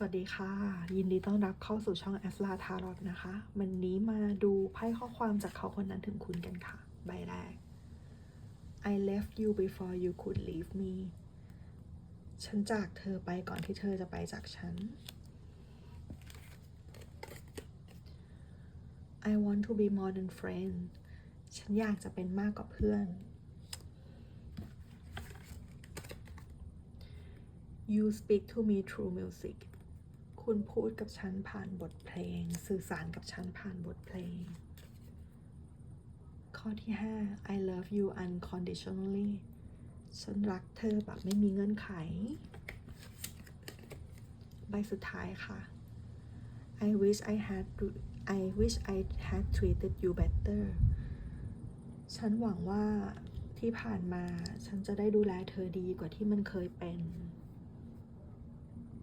สวัสดีค่ะ ยินดีต้อนรับเข้าสู่ช่องแอสลาทารอตนะคะ วันนี้มาดูไพ่ข้อความจากเขาคนนั้นถึงคุณกันค่ะ ใบแรก I left you before you could leave me ฉันจากเธอไปก่อนที่เธอจะไปจากฉัน I want to be more than friend ฉันอยากจะเป็นมากกว่าเพื่อน You speak to me through music คุณพูดกับฉันผ่านบทเพลง สื่อสารกับฉันผ่านบทเพลง ข้อที่ 5 I love you unconditionally ฉันรักเธอแบบไม่มีเงื่อนไข ใบสุดท้ายค่ะ I wish I had I wish I had treated you better ฉันหวังว่าที่ผ่านมาฉันจะได้ดูแลเธอดีกว่าที่มันเคยเป็น